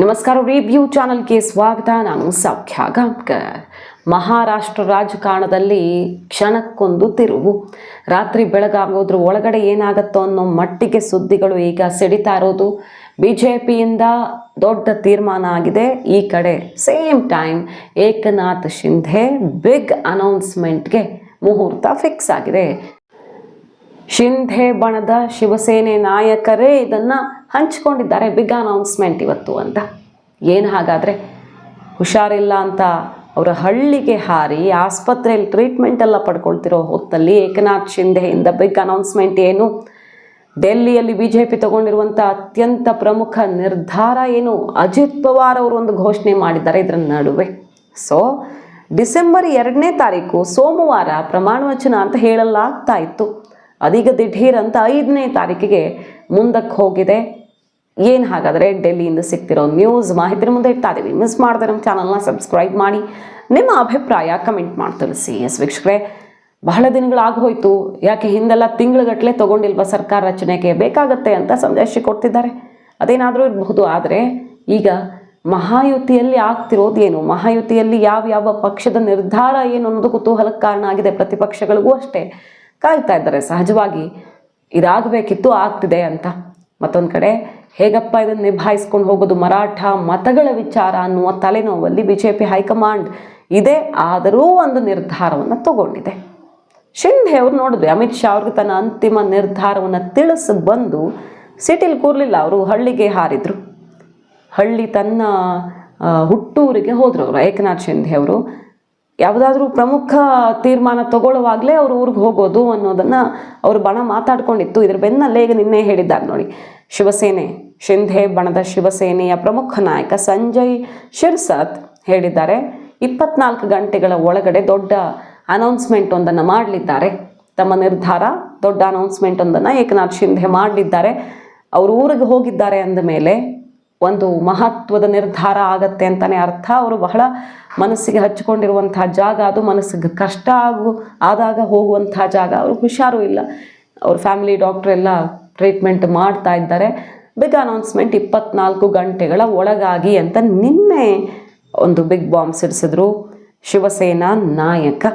ನಮಸ್ಕಾರ ರಿವ್ಯೂ ಚಾನಲ್ಗೆ ಸ್ವಾಗತ. ನಾನು ಸೌಖ್ಯ ಗಾಂಬ್ಕರ್ ಮಹಾರಾಷ್ಟ್ರ ರಾಜಕಾರಣದಲ್ಲಿ ಕ್ಷಣಕ್ಕೊಂದು ತಿರುವು. ರಾತ್ರಿ ಬೆಳಗಾಗೋದ್ರ ಒಳಗಡೆ ಏನಾಗುತ್ತೋ ಅನ್ನೋ ಮಟ್ಟಿಗೆ ಸುದ್ದಿಗಳು ಈಗ ಸಿಡಿತಾ ಇರೋದು. ಬಿ ಜೆ ಪಿಯಿಂದ ದೊಡ್ಡ ತೀರ್ಮಾನ ಆಗಿದೆ. ಈ ಕಡೆ same time Eknath Shinde big ಅನೌನ್ಸ್ಮೆಂಟ್ಗೆ ಮುಹೂರ್ತ ಫಿಕ್ಸ್ ಆಗಿದೆ. ಶಿಂಧೆ ಬಣದ ಶಿವಸೇನೆ ನಾಯಕರೇ ಇದನ್ನು ಹಂಚಿಕೊಂಡಿದ್ದಾರೆ ಬಿಗ್ ಅನೌನ್ಸ್ಮೆಂಟ್ ಇವತ್ತು ಅಂತ. ಏನು ಹಾಗಾದರೆ? ಹುಷಾರಿಲ್ಲ ಅಂತ ಅವರ ಹಳ್ಳಿಗೆ ಹಾರಿ ಆಸ್ಪತ್ರೆಯಲ್ಲಿ ಟ್ರೀಟ್ಮೆಂಟ್ ಎಲ್ಲ ಪಡ್ಕೊಳ್ತಿರೋ ಹೊತ್ತಲ್ಲಿ ಏಕನಾಥ್ ಶಿಂಧೆಯಿಂದ ಬಿಗ್ ಅನೌನ್ಸ್ಮೆಂಟ್ ಏನು? ಡೆಲ್ಲಿಯಲ್ಲಿ ಬಿ ಜೆ ಪಿ ತಗೊಂಡಿರುವಂಥ ಅತ್ಯಂತ ಪ್ರಮುಖ ನಿರ್ಧಾರ ಏನು? ಅಜಿತ್ ಪವಾರ್ ಅವರು ಒಂದು ಘೋಷಣೆ ಮಾಡಿದ್ದಾರೆ ಇದರ ನಡುವೆ. ಸೊ ಡಿಸೆಂಬರ್ ಎರಡನೇ ತಾರೀಕು ಸೋಮವಾರ ಪ್ರಮಾಣ ವಚನ ಅಂತ ಹೇಳಲಾಗ್ತಾ ಇತ್ತು. ಅದೀಗ ದಿಢೀರ್ ಅಂತ ಐದನೇ ತಾರೀಕಿಗೆ ಮುಂದಕ್ಕೆ ಹೋಗಿದೆ. ಏನು ಹಾಗಾದರೆ ಡೆಲ್ಲಿಯಿಂದ ಸಿಗ್ತಿರೋ ನ್ಯೂಸ್ ಮಾಹಿತಿ ಮುಂದೆ ಇಡ್ತಾ ಇದ್ದೀವಿ ಮಿಸ್ ಮಾಡಿದ್ರೆ ನಮ್ಮ ಚಾನಲ್ನ ಸಬ್ಸ್ಕ್ರೈಬ್ ಮಾಡಿ. ನಿಮ್ಮ ಅಭಿಪ್ರಾಯ ಕಮೆಂಟ್ ಮಾಡಿ ತಿಳಿಸಿ. ಎಸ್ ವೀಕ್ಷಕರೇ, ಬಹಳ ದಿನಗಳಾಗೋಯ್ತು ಯಾಕೆ ಹಿಂದೆಲ್ಲ ತಿಂಗಳುಗಟ್ಟಲೆ ತೊಗೊಂಡಿಲ್ವ ಸರ್ಕಾರ ರಚನೆಗೆ? ಬೇಕಾಗತ್ತೆ ಅಂತ ಸಂದೇಶ ಕೊಡ್ತಿದ್ದಾರೆ. ಅದೇನಾದರೂ ಇರಬಹುದು, ಆದರೆ ಈಗ ಮಹಾಯುತಿಯಲ್ಲಿ ಆಗ್ತಿರೋದೇನು? ಮಹಾಯುತಿಯಲ್ಲಿ ಯಾವ ಯಾವ ಪಕ್ಷದ ನಿರ್ಧಾರ ಏನು ಅನ್ನೋದು ಕುತೂಹಲಕ್ಕೆ ಕಾರಣ ಆಗಿದೆ? ಪ್ರತಿಪಕ್ಷಗಳಿಗೂ ಅಷ್ಟೇ. ಕಾಯ್ತಾ ಇದ್ದಾರೆ. ಸಹಜವಾಗಿ ಇದಾಗಬೇಕಿತ್ತು, ಆಗ್ತಿದೆ ಅಂತ. ಮತ್ತೊಂದು ಕಡೆ, ಹೇಗಪ್ಪ ಇದನ್ನು ನಿಭಾಯಿಸ್ಕೊಂಡು ಹೋಗೋದು ಮರಾಠ ಮತಗಳ ವಿಚಾರ ಅನ್ನುವ ತಲೆನೋವಲ್ಲಿ B J P high command ಇದೆ, ಆದರೂ ಒಂದು ನಿರ್ಧಾರವನ್ನು ತಗೊಂಡಿದೆ. ಶಿಂಧೆ ಅವರು ನೋಡಿದ್ವಿ ಅಮಿತ್ ಶಾ ಅವ್ರಿಗೆ ತನ್ನ ಅಂತಿಮ ನಿರ್ಧಾರವನ್ನು ತಿಳಿಸಿ ಬಂದು ಸಿಟಿಲಿ ಕೂರಲಿಲ್ಲ. ಅವರು ಹಳ್ಳಿಗೆ ಹಾರಿದ್ರು. ಹಳ್ಳಿ ತನ್ನ ಹುಟ್ಟೂರಿಗೆ ಹೋದರು ಅವರು, ಏಕನಾಥ್ ಶಿಂಧೆ ಅವರು. ಯಾವುದಾದ್ರೂ ಪ್ರಮುಖ ತೀರ್ಮಾನ ತಗೊಳ್ಳುವಾಗಲೇ ಅವ್ರ ಊರಿಗೆ ಹೋಗೋದು ಅನ್ನೋದನ್ನು ಅವರು ಬಣ ಮಾತಾಡ್ಕೊಂಡಿತ್ತು. ಇದ್ರ ಬೆನ್ನಲ್ಲೇ ಈಗ ನಿನ್ನೆ ಹೇಳಿದ್ದಾರೆ ನೋಡಿ, ಶಿವಸೇನೆ, ಶಿಂಧೆ ಬಣದ ಶಿವಸೇನೆಯ ಪ್ರಮುಖ ನಾಯಕ ಸಂಜಯ್ ಶಿರ್ಸತ್ ಹೇಳಿದ್ದಾರೆ. ಇಪ್ಪತ್ನಾಲ್ಕು ಗಂಟೆಗಳ ಒಳಗಡೆ ದೊಡ್ಡ ಅನೌನ್ಸ್ಮೆಂಟ್ ಒಂದನ್ನು ಮಾಡಲಿದ್ದಾರೆ. ತಮ್ಮ ನಿರ್ಧಾರ, ದೊಡ್ಡ ಅನೌನ್ಸ್ಮೆಂಟ್ ಒಂದನ್ನು ಏಕನಾಥ್ ಶಿಂಧೆ ಮಾಡಲಿದ್ದಾರೆ. ಅವರು ಊರಿಗೆ ಹೋಗಿದ್ದಾರೆ ಅಂದ ಮೇಲೆ ಒಂದು ಮಹತ್ವದ ನಿರ್ಧಾರ ಆಗತ್ತೆ ಅಂತಲೇ ಅರ್ಥ. ಅವರು ಬಹಳ ಮನಸ್ಸಿಗೆ ಹಚ್ಚಿಕೊಂಡಿರುವಂತಹ ಜಾಗ ಅದು, ಮನಸ್ಸಿಗೆ ಕಷ್ಟ ಆಗು, ಆದಾಗ ಹೋಗುವಂತಹ ಜಾಗ. ಅವ್ರಿಗೆ ಹುಷಾರು ಇಲ್ಲ. ಅವ್ರ ಫ್ಯಾಮಿಲಿ ಡಾಕ್ಟ್ರ್ ಎಲ್ಲ ಟ್ರೀಟ್ಮೆಂಟ್ ಮಾಡ್ತಾ ಇದ್ದಾರೆ. ಬಿಗ್ ಅನೌನ್ಸ್ಮೆಂಟ್ ಇಪ್ಪತ್ನಾಲ್ಕು ಗಂಟೆಗಳ ಒಳಗಾಗಿ ಅಂತ ನಿನ್ನೆ ಒಂದು ಬಿಗ್ ಬಾಂಬ್ ಸಿಡಿಸಿದ್ರು ಶಿವಸೇನಾ ನಾಯಕ.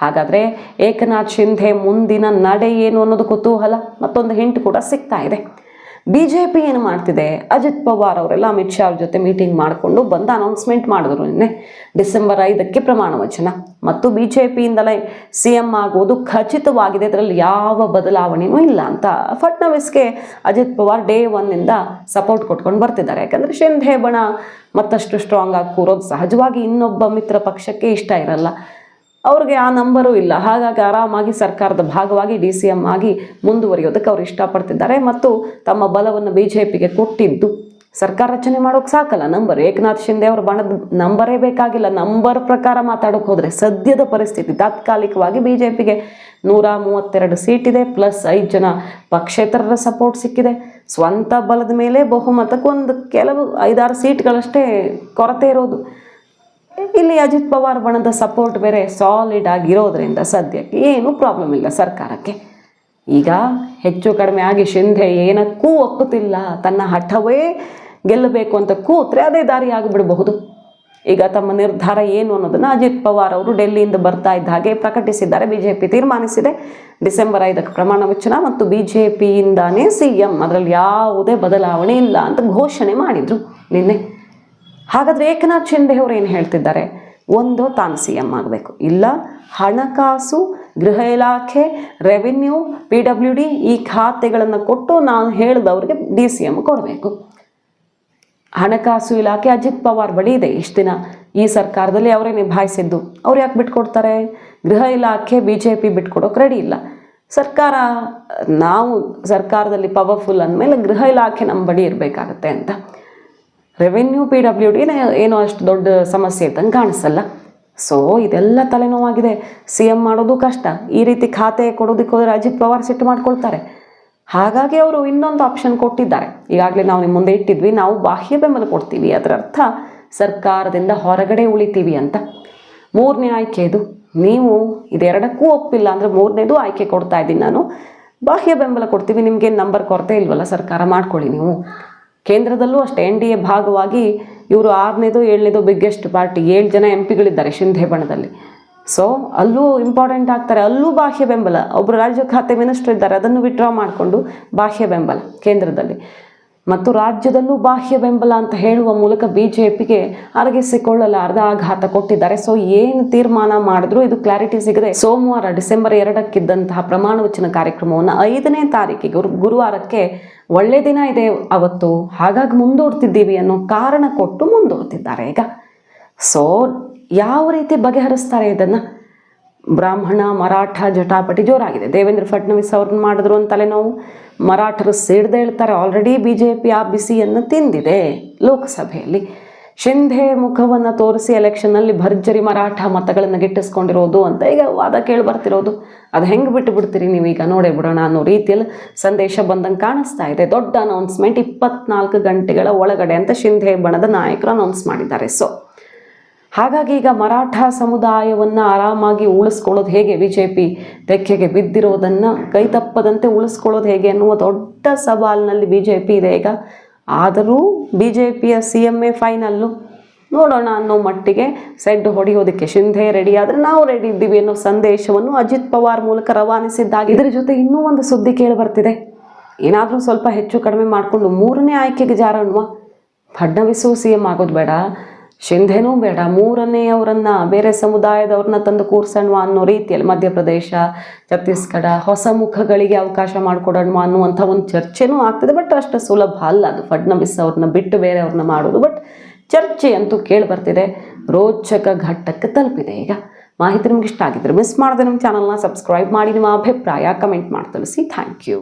ಹಾಗಾದರೆ ಏಕನಾಥ್ ಶಿಂಧೆ ಮುಂದಿನ ನಡೆ ಏನು ಅನ್ನೋದು ಕುತೂಹಲ, ಮತ್ತೊಂದು ಹಿಂಟ್ ಕೂಡ ಸಿಗ್ತಾ ಇದೆ. ಬಿ ಜೆ ಪಿ ಏನು ಮಾಡ್ತಿದೆ? ಅಜಿತ್ ಪವಾರ್ ಅವರೆಲ್ಲ ಅಮಿತ್ ಶಾ ಅವ್ರ ಜೊತೆ ಮೀಟಿಂಗ್ ಮಾಡಿಕೊಂಡು ಬಂದ ಅನೌನ್ಸ್ಮೆಂಟ್ ಮಾಡಿದ್ರು ನಿನ್ನೆ. ಡಿಸೆಂಬರ್ ಐದಕ್ಕೆ ಪ್ರಮಾಣ ವಚನ. ಮತ್ತು ಬಿ ಜೆ ಪಿಯಿಂದಲೇ ಸಿ ಎಂ ಆಗುವುದು ಖಚಿತವಾಗಿದೆ. ಅದರಲ್ಲಿ ಯಾವ ಬದಲಾವಣೆಯೂ ಇಲ್ಲ ಅಂತ ಫಡ್ನವೀಸ್ಗೆ ಅಜಿತ್ ಪವಾರ್ ಡೇ ಒನ್ನಿಂದ ಸಪೋರ್ಟ್ ಕೊಟ್ಕೊಂಡು ಬರ್ತಿದ್ದಾರೆ. ಯಾಕಂದರೆ ಶಿಂಧೆ ಬಣ ಮತ್ತಷ್ಟು ಸ್ಟ್ರಾಂಗ್ ಆಗಿ ಕೂರೋದು ಸಹಜವಾಗಿ ಇನ್ನೊಬ್ಬ ಮಿತ್ರ ಪಕ್ಷಕ್ಕೆ ಇಷ್ಟ ಇರಲ್ಲ. ಅವ್ರಿಗೆ ಆ ನಂಬರು ಇಲ್ಲ. ಹಾಗಾಗಿ ಆರಾಮಾಗಿ ಸರ್ಕಾರದ ಭಾಗವಾಗಿ ಡಿ ಸಿ ಎಂ ಆಗಿ ಮುಂದುವರಿಯೋದಕ್ಕೆ ಅವರು ಇಷ್ಟಪಡ್ತಿದ್ದಾರೆ. ಮತ್ತು ತಮ್ಮ ಬಲವನ್ನು ಬಿ ಜೆ ಪಿಗೆ ಕೊಟ್ಟಿದ್ದು ಸರ್ಕಾರ ರಚನೆ ಮಾಡೋಕೆ ಸಾಕಲ್ಲ. ನಂಬರ್ ಏಕನಾಥ್ ಶಿಂದೆ ಅವ್ರ ಬಣದ ನಂಬರೇ ಬೇಕಾಗಿಲ್ಲ. ನಂಬರ್ ಪ್ರಕಾರ ಮಾತಾಡೋಕೆ ಹೋದರೆ ಸದ್ಯದ ಪರಿಸ್ಥಿತಿ ತಾತ್ಕಾಲಿಕವಾಗಿ ಬಿ ಜೆ ಪಿಗೆ ನೂರ ಮೂವತ್ತೆರಡು ಸೀಟ್ ಇದೆ. ಪ್ಲಸ್ ಐದು ಜನ ಪಕ್ಷೇತರರ ಸಪೋರ್ಟ್ ಸಿಕ್ಕಿದೆ. ಸ್ವಂತ ಬಲದ ಮೇಲೆ ಬಹುಮತಕ್ಕೆ ಒಂದು ಕೆಲವು ಐದಾರು ಸೀಟ್ಗಳಷ್ಟೇ ಕೊರತೆ ಇರೋದು. ಇಲ್ಲಿ ಅಜಿತ್ ಪವಾರ್ ಬಣದ ಸಪೋರ್ಟ್ ಬೇರೆ ಸಾಲಿಡ್ ಆಗಿರೋದ್ರಿಂದ ಸದ್ಯಕ್ಕೆ ಏನೂ ಪ್ರಾಬ್ಲಮ್ ಇಲ್ಲ ಸರ್ಕಾರಕ್ಕೆ. ಈಗ ಹೆಚ್ಚು ಕಡಿಮೆ ಆಗಿ ಶಿಂಧೆ ಏನಕ್ಕೂ ಒಪ್ಪುತ್ತಿಲ್ಲ ತನ್ನ ಹಠವೇ ಗೆಲ್ಲಬೇಕು ಅಂತ ಕೂತ್ರೆ ಅದೇ ದಾರಿ ಆಗಿಬಿಡಬಹುದು. ಈಗ ತಮ್ಮ ನಿರ್ಧಾರ ಏನು ಅನ್ನೋದನ್ನು ಅಜಿತ್ ಪವಾರ್ ಅವರು ಡೆಲ್ಲಿಯಿಂದ ಬರ್ತಾ ಇದ್ದ ಹಾಗೆ ಪ್ರಕಟಿಸಿದ್ದಾರೆ. ಬಿ ಜೆ ಪಿ ತೀರ್ಮಾನಿಸಿದೆ. ಡಿಸೆಂಬರ್ ಐದಕ್ಕೆ ಪ್ರಮಾಣ ವಚನ ಮತ್ತು ಬಿ ಜೆ ಪಿಯಿಂದಾನೇ ಸಿ ಎಂ ಅದರಲ್ಲಿ ಯಾವುದೇ ಬದಲಾವಣೆ ಇಲ್ಲ ಅಂತ ಘೋಷಣೆ ಮಾಡಿದರು ನಿನ್ನೆ. ಹಾಗಾದರೆ ಏಕನಾಥ್ ಶಿಂದೆ ಅವರು ಏನು ಹೇಳ್ತಿದ್ದಾರೆ? ಒಂದು ತಾನು ಸಿ ಎಂ ಆಗಬೇಕು. ಇಲ್ಲ, ಹಣಕಾಸು, ಗೃಹ ಇಲಾಖೆ, ರೆವಿನ್ಯೂ, ಪಿ ಡಬ್ಲ್ಯೂ ಡಿ ಈ ಖಾತೆಗಳನ್ನು ಕೊಟ್ಟು ನಾನು ಹೇಳಿದವ್ರಿಗೆ ಡಿ ಸಿ ಎಂ ಕೊಡಬೇಕು. ಹಣಕಾಸು ಇಲಾಖೆ ಅಜಿತ್ ಪವಾರ್ ಬಳಿ ಇದೆ. ಇಷ್ಟು ದಿನ ಈ ಸರ್ಕಾರದಲ್ಲಿ ಅವರೇ ನಿಭಾಯಿಸಿದ್ದು ಅವ್ರು ಯಾಕೆ ಬಿಟ್ಕೊಡ್ತಾರೆ? ಗೃಹ ಇಲಾಖೆ, ಬಿ ಜೆ ಪಿ ಬಿಟ್ಕೊಡೋಕೆ ರೆಡಿ ಇಲ್ಲ. ಸರ್ಕಾರ, ನಾವು ಸರ್ಕಾರದಲ್ಲಿ ಪವರ್ಫುಲ್ ಅಂದಮೇಲೆ ಗೃಹ ಇಲಾಖೆ ನಮ್ಮ ಬಳಿ ಇರಬೇಕಾಗತ್ತೆ ಅಂತ. ರೆವೆನ್ಯೂ ಪಿ ಡಬ್ಲ್ಯೂ ಡಿ ಏನೋ ಅಷ್ಟು ದೊಡ್ಡ ಸಮಸ್ಯೆ ಇದ್ದಂಗೆ ಕಾಣಿಸಲ್ಲ. ಸೊ ಇದೆಲ್ಲ ತಲೆನೋವಾಗಿದೆ. ಸಿ ಎಂ ಮಾಡೋದು ಕಷ್ಟ. ಈ ರೀತಿ ಖಾತೆ ಕೊಡೋದಕ್ಕೆ ಹೋದರೆ ಅಜಿತ್ ಪವಾರ್ ಸೆಟ್ ಮಾಡ್ಕೊಳ್ತಾರೆ. ಹಾಗಾಗಿ ಅವರು ಇನ್ನೊಂದು ಆಪ್ಷನ್ ಕೊಟ್ಟಿದ್ದಾರೆ. ಈಗಾಗಲೇ ನಾವು ನಿಮ್ಮ ಮುಂದೆ ಇಟ್ಟಿದ್ವಿ. ನಾವು ಬಾಹ್ಯ ಬೆಂಬಲ ಕೊಡ್ತೀವಿ. ಅದರ ಅರ್ಥ ಸರ್ಕಾರದಿಂದ ಹೊರಗಡೆ ಉಳಿತೀವಿ ಅಂತ. ಮೂರನೇ ಆಯ್ಕೆ ಇದು. ನೀವು ಇದೆರಡಕ್ಕೂ ಒಪ್ಪಿಲ್ಲ ಅಂದರೆ ಮೂರನೇದು ಆಯ್ಕೆ ಕೊಡ್ತಾ ಇದ್ದೀನಿ ನಾನು. ಬಾಹ್ಯ ಬೆಂಬಲ ಕೊಡ್ತೀವಿ. ನಿಮಗೆ ನಂಬರ್ ಕೊರತೆ ಇಲ್ವಲ್ಲ? ಸರ್ಕಾರ ಮಾಡ್ಕೊಳ್ಳಿ ನೀವು. ಕೇಂದ್ರದಲ್ಲೂ ಅಷ್ಟೇ ಎನ್ ಡಿ ಎ ಭಾಗವಾಗಿ ಇವರು ಆರನೇದು ಏಳನೇದು ಬಿಗ್ಗೆಸ್ಟ್ ಪಾರ್ಟಿ ಏಳು ಜನ ಎಂ ಪಿಗಳಿದ್ದಾರೆ ಶಿಂಧೆ ಬಣದಲ್ಲಿ. ಸೊ ಅಲ್ಲೂ ಇಂಪಾರ್ಟೆಂಟ್ ಆಗ್ತಾರೆ, ಅಲ್ಲೂ ಬಾಹ್ಯ ಬೆಂಬಲ. ಒಬ್ಬರು ರಾಜ್ಯ ಖಾತೆ ಮಿನಿಸ್ಟರ್ ಇದ್ದಾರೆ, ಅದನ್ನು ವಿಡ್ರಾ ಮಾಡಿಕೊಂಡು ಬಾಹ್ಯ ಬೆಂಬಲ ಕೇಂದ್ರದಲ್ಲಿ. ಮತ್ತು ರಾಜ್ಯದಲ್ಲೂ ಬಾಹ್ಯ ಬೆಂಬಲ ಅಂತ ಹೇಳುವ ಮೂಲಕ ಬಿ ಜೆ ಪಿಗೆ ಅರಗಿಸಿಕೊಳ್ಳಲಾರದ ಆಘಾತ ಕೊಟ್ಟಿದ್ದಾರೆ. ಸೊ ಏನು ತೀರ್ಮಾನ ಮಾಡಿದ್ರು ಇದು ಕ್ಲಾರಿಟಿ ಸಿಗದೆ ಸೋಮವಾರ ಡಿಸೆಂಬರ್ ಎರಡಕ್ಕಿದ್ದಂತಹ ಪ್ರಮಾಣ ವಚನ ಕಾರ್ಯಕ್ರಮವನ್ನು ಐದನೇ ತಾರೀಕಿಗೆ ಗುರು ಗುರುವಾರಕ್ಕೆ ಒಳ್ಳೆ ದಿನ ಇದೆ ಅವತ್ತು, ಹಾಗಾಗಿ ಮುಂದೂಡ್ತಿದ್ದೀವಿ ಅನ್ನೋ ಕಾರಣ ಕೊಟ್ಟು ಮುಂದೂಡ್ತಿದ್ದಾರೆ ಈಗ. ಸೊ ಯಾವ ರೀತಿ ಬಗೆಹರಿಸ್ತಾರೆ ಇದನ್ನು? ಬ್ರಾಹ್ಮಣ, ಮರಾಠ, ಜಟಾಪಟಿ ಜೋರಾಗಿದೆ. ದೇವೇಂದ್ರ ಫಡ್ನವೀಸ್ ಅವ್ರನ್ನ ಮಾಡಿದ್ರು ಅಂತಲೇ ತಲೆನೋವು ಮರಾಠರು ಸೇಡ್ದೆ ಹೇಳ್ತಾರೆ ಆಲ್ರೆಡಿ ಬಿ ಜೆ ಪಿ ಆ ಬಿಸಿಯನ್ನು ತಿಂದಿದೆ ಲೋಕಸಭೆಯಲ್ಲಿ. ಶಿಂಧೆ ಮುಖವನ್ನು ತೋರಿಸಿ ಎಲೆಕ್ಷನ್ನಲ್ಲಿ ಭರ್ಜರಿ ಮರಾಠ ಮತಗಳನ್ನು ಗಿಟ್ಟಿಸ್ಕೊಂಡಿರೋದು ಅಂತ ಈಗ ವಾದ ಕೇಳಿ ಬರ್ತಿರೋದು. ಅದು ಹೆಂಗೆ ಬಿಟ್ಟು ಬಿಡ್ತೀರಿ ನೀವೀಗ? ನೋಡೇ ಬಿಡೋಣ ಅನ್ನೋ ರೀತಿಯಲ್ಲಿ ಸಂದೇಶ ಬಂದಂಗೆ ಕಾಣಿಸ್ತಾ ಇದೆ. ದೊಡ್ಡ ಅನೌನ್ಸ್ಮೆಂಟ್ ಇಪ್ಪತ್ನಾಲ್ಕು ಗಂಟೆಗಳ ಒಳಗಡೆ ಅಂತ ಶಿಂಧೆ ಬಣದ ನಾಯಕರು ಅನೌನ್ಸ್ ಮಾಡಿದ್ದಾರೆ. ಸೊ ಹಾಗಾಗಿ ಈಗ ಮರಾಠ ಸಮುದಾಯವನ್ನು ಆರಾಮಾಗಿ ಉಳಿಸ್ಕೊಳ್ಳೋದು ಹೇಗೆ? ಬಿ ಜೆ ಪಿ ತೆಕ್ಕೆಗೆ ಬಿದ್ದಿರೋದನ್ನು ಕೈತಪ್ಪದಂತೆ ಉಳಿಸ್ಕೊಳ್ಳೋದು ಹೇಗೆ ಅನ್ನುವ ದೊಡ್ಡ ಸವಾಲಿನಲ್ಲಿ ಬಿ ಜೆ ಪಿ ಇದೆ ಈಗ. ಆದರೂ ಬಿ ಜೆ ಪಿಯ ಸಿ ಎಂ ಎ ಫೈನಲ್ಲು ನೋಡೋಣ ಅನ್ನೋ ಮಟ್ಟಿಗೆ ಸೆಡ್ ಹೊಡೆಯೋದಕ್ಕೆ ಶಿಂಧೆ ರೆಡಿ ಆದರೆ ನಾವು ರೆಡಿ ಇದ್ದೀವಿ ಅನ್ನೋ ಸಂದೇಶವನ್ನು ಅಜಿತ್ ಪವಾರ್ ಮೂಲಕ ರವಾನಿಸಿದ್ದಾಗಿ. ಇದರ ಜೊತೆ ಇನ್ನೂ ಒಂದು ಸುದ್ದಿ ಕೇಳಿ ಬರ್ತಿದೆ. ಏನಾದರೂ ಸ್ವಲ್ಪ ಹೆಚ್ಚು ಕಡಿಮೆ ಮಾಡಿಕೊಂಡು ಮೂರನೇ ಆಯ್ಕೆಗೆ ಜಾರಣ್ವ ಫಡ್ನವೀಸು ಸಿ ಎಂ ಆಗೋದು ಬೇಡ. ಶಿಂಧೆನೂ ಬೇಡ ಮೂರನೆಯವರನ್ನ ಬೇರೆ ಸಮುದಾಯದವ್ರನ್ನ ತಂದು ಕೂರ್ಸೋಣ ಅನ್ನೋ ರೀತಿಯಲ್ಲಿ ಮಧ್ಯಪ್ರದೇಶ, ಛತ್ತೀಸ್ಗಢ ಹೊಸ ಮುಖಗಳಿಗೆ ಅವಕಾಶ ಮಾಡಿಕೊಡೋಣ ಅನ್ನುವಂಥ ಒಂದು ಚರ್ಚೆನೂ ಆಗ್ತದೆ. ಬಟ್ ಅಷ್ಟು ಸುಲಭ ಅಲ್ಲ ಅದು. ಫಡ್ನವಿಸ್ ಅವ್ರನ್ನ ಬಿಟ್ಟು ಬೇರೆಯವ್ರನ್ನ ಮಾಡೋದು. ಬಟ್ ಚರ್ಚೆ ಅಂತೂ ಕೇಳಿ ಬರ್ತಿದೆ. ರೋಚಕ ಘಟ್ಟಕ್ಕೆ ತಲುಪಿದೆ ಈಗ. ಮಾಹಿತಿ ನಿಮ್ಗೆ ಇಷ್ಟ ಆಗಿದ್ರೆ ಮಿಸ್ ಮಾಡದೆ ನಮ್ಮ ಚಾನಲ್ನ ಸಬ್ಸ್ಕ್ರೈಬ್ ಮಾಡಿ. ನಿಮ್ಮ ಅಭಿಪ್ರಾಯ ಕಮೆಂಟ್ ಮಾಡಿ ತಿಳಿಸಿ ಥ್ಯಾಂಕ್ ಯು